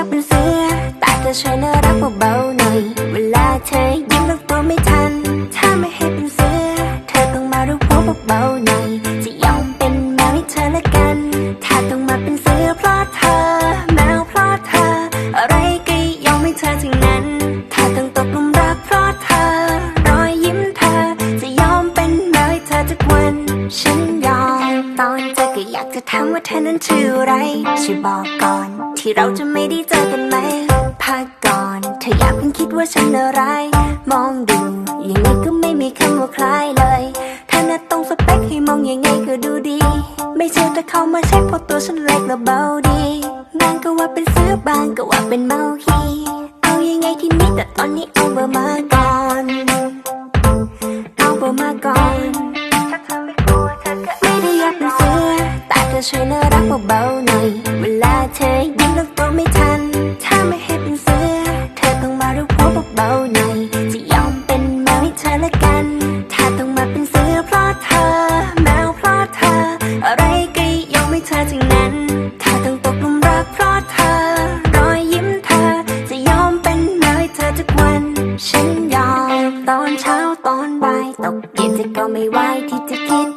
ากเป็นเสือแต่เธอช่วยน่ารักเบาๆหน่อย เวลาเธอยิ้มลูกตัวไม่ทัน ถ้าไม่ให้เป็นเสือเธอต้องมารูปหัวเบาๆหน่อย จะยอมเป็นแมวให้เธอละกัน ถ้าต้องมาเป็นเสือเพราะเธอ แมวเพราะเธอ อะไรก็ยอมให้เธอทั้งนั้น ถ้าต้องตกลุมรักเพราะเธอ รอยยิ้มเธอ จะยอมเป็นแมวให้เธอทุกวัน ฉันยอม ตอนเจอก็อยากจะถามว่าเธอนั้นชื่ออะไรช่วยบอกก่อน ที่เราจะไม่ได้เจอกันไหมพักก่อนเธออยากเพิ่งคิดว่าฉันอะไร มองดูยังไงก็ไม่มีคำว่าคล้ายเลยถ้าน่ะตรงสเปคให้มองยังไงก็ดูดี ไม่เชื่อแต่เข้ามาเช็คเพราะตัวฉันเล็กและเบาดีบางก็ว่าเป็นเสื้อบางก็ว่าเป็นเมาคีเอายังไงที่นี้แต่ตอนนี้เอาเบอร์มาก่อนเอาเบอร์มาก่อนถ้าเธอไม่กลัวเธอก็ไม่ได้อยากเป็นเสื้อแต่เธอช่วยน่ารักเบา เธอยิ้มลูกตัวไม่ทัน ถ้าไม่ให้เป็นเสือ เธอต้องมารูปหัวเบาหน่อย จะยอมเป็นแมวให้เธอละกัน ถ้าต้องมาเป็นเสือเพราะเธอ แมวเพราะเธอ อะไรก็ยอมให้เธอทั้งนั้น ถ้าต้องตกหลุมรักเพราะเธอ รอยยิ้มเธอ จะยอมเป็นแมวให้เธอทุกวัน ฉันยอมตอนเช้าตอนบ่ายตกเย็นเธอก็ไม่ไหวที่จะคิด